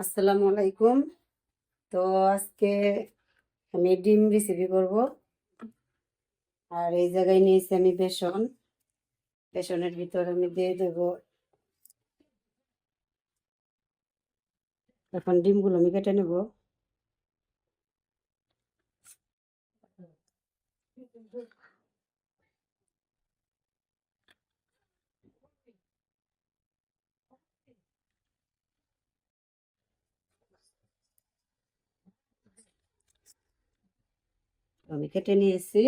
আসসালামু আলাইকুম। তো আজকে আমি ডিম রেসিপি করব। আর এই জায়গায় নিয়েছি আমি বেসন। বেসনের ভিতর আমি দিয়ে দেব। এখন ডিমগুলো আমি কেটে নেব। আমি কেটে নিয়েছি।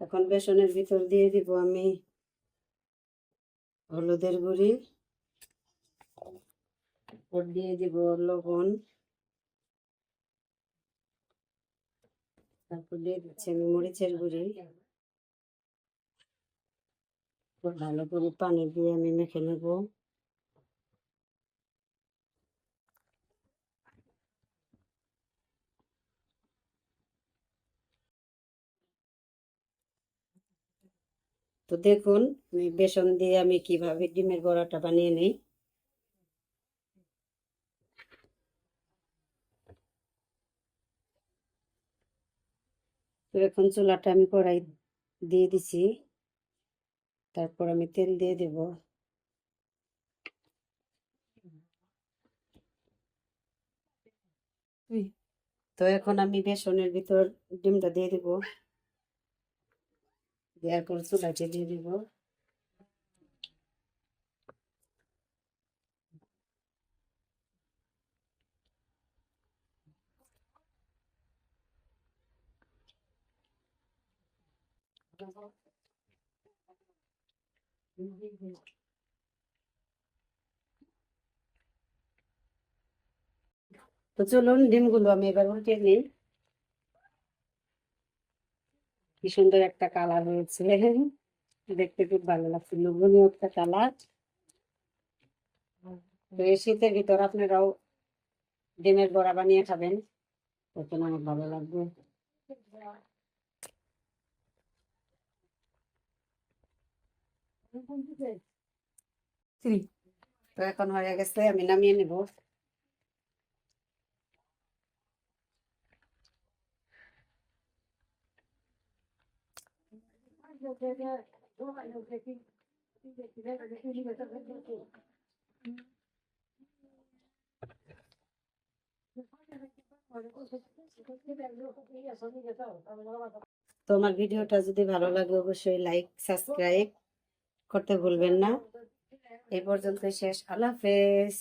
এখন বেসনের ভিতর দিয়ে দিব আমি হলুদের গুঁড়ি। তারপর দিয়ে দিব লবণ। তারপর দিয়ে দিচ্ছি আমি মরিচের গুঁড়ি। ভালো করে পানি দিয়ে আমি মেখে নেব। তো দেখুন বেসন দিয়ে আমি কীভাবে ডিমের বড়াটা বানিয়ে নিই। তো এখন চুলাটা আমি কড়াই দিয়ে দিছি। তারপর আমি তেল দিয়ে দেব। তো এখন আমি বেসনের ভিতর ডিমটা দিয়ে দেব। দেওয়ার পর চুলাটা দিয়ে দিব। তো চলুন ডিমগুলো আমি এবার উল্টে নিই। কি সুন্দর একটা কালার হয়েছে দেখতে খুব ভালো লাগছে। লোভনীয় একটা কালার। তো এই শীতের ভিতর আপনারাও ডিমের বড়া বানিয়ে খাবেন। তখন অনেক ভালো লাগবে। তো এখন হয়ে গেছে আমি নামিয়ে নেব। তো আমার ভিডিওটা যদি ভালো লাগে, অবশ্যই লাইক সাবস্ক্রাইব করতে ভুলবেন না। এ পর্যন্ত শেষ। আল্লাহ হাফেজ।